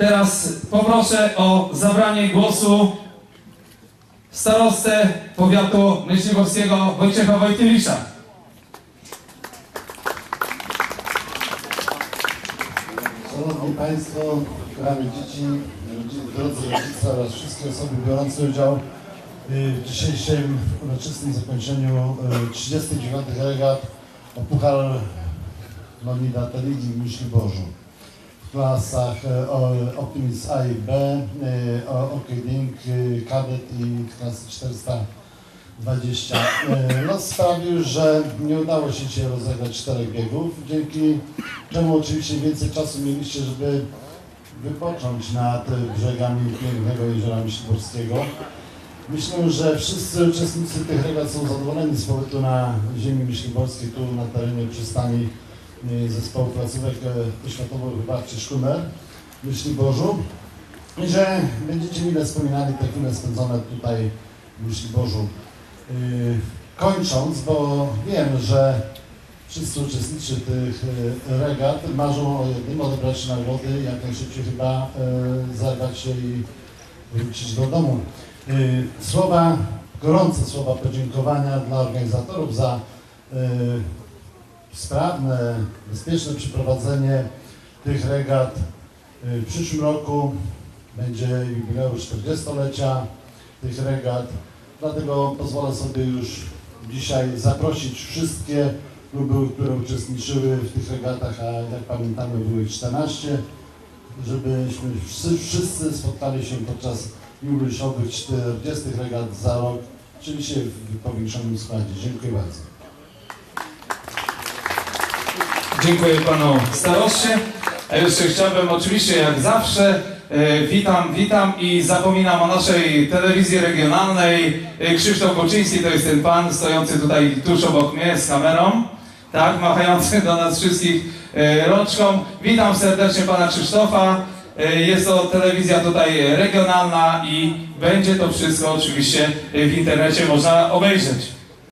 Teraz poproszę o zabranie głosu starostę powiatu myśliwowskiego Wojciecha Wojtylisza. Szanowni Państwo, kochane dzieci, drodzy rodzice oraz wszystkie osoby biorące udział y, w dzisiejszym uroczystym zakończeniu y, 39 regat o Puchar Nonida Ligi Myśli Bożu w klasach y, o- Optimist A i B, y, o- OK Link, y, Kadet i klasy 420. Y, Los sprawił, że nie udało się dzisiaj rozegrać czterech biegów, dzięki czemu oczywiście więcej czasu mieliście, żeby wypocząć nad brzegami pięknego jeziora Myśliborskiego. Myślę, że wszyscy uczestnicy tych regat są zadowoleni z pobytu na ziemi myśliborskiej, tu na terenie przystani zespołu placówek e, oświatowo-wychowawczych Szkumer w Myśliborzu i że będziecie mile wspominali te chwile spędzone tutaj w Myśliborzu. Y, Kończąc, bo wiem, że wszyscy uczestnicy tych e, regat marzą o jednym, odebrać nagrody, jak najszybciej chyba e, zerwać się i wrócić do domu. E, Słowa, gorące słowa podziękowania dla organizatorów za e, sprawne, bezpieczne przeprowadzenie tych regat. E, W przyszłym roku będzie jubileusz 40-lecia tych regat, dlatego pozwolę sobie już dzisiaj zaprosić wszystkie kluby, które uczestniczyły w tych regatach, a jak pamiętamy były ich 14, żebyśmy wszyscy spotkali się podczas jubileuszowych 40 regat za rok, czyli się w powiększonym składzie. Dziękuję bardzo. Dziękuję panu staroście. A jeszcze chciałbym oczywiście jak zawsze e, witam, witam i zapominam o naszej telewizji regionalnej. E, Krzysztof Boczyński to jest ten pan stojący tutaj tuż obok mnie z kamerą, tak, machający do nas wszystkich e, rączką. Witam serdecznie pana Krzysztofa. Jest to telewizja tutaj regionalna i będzie to wszystko oczywiście w internecie można obejrzeć.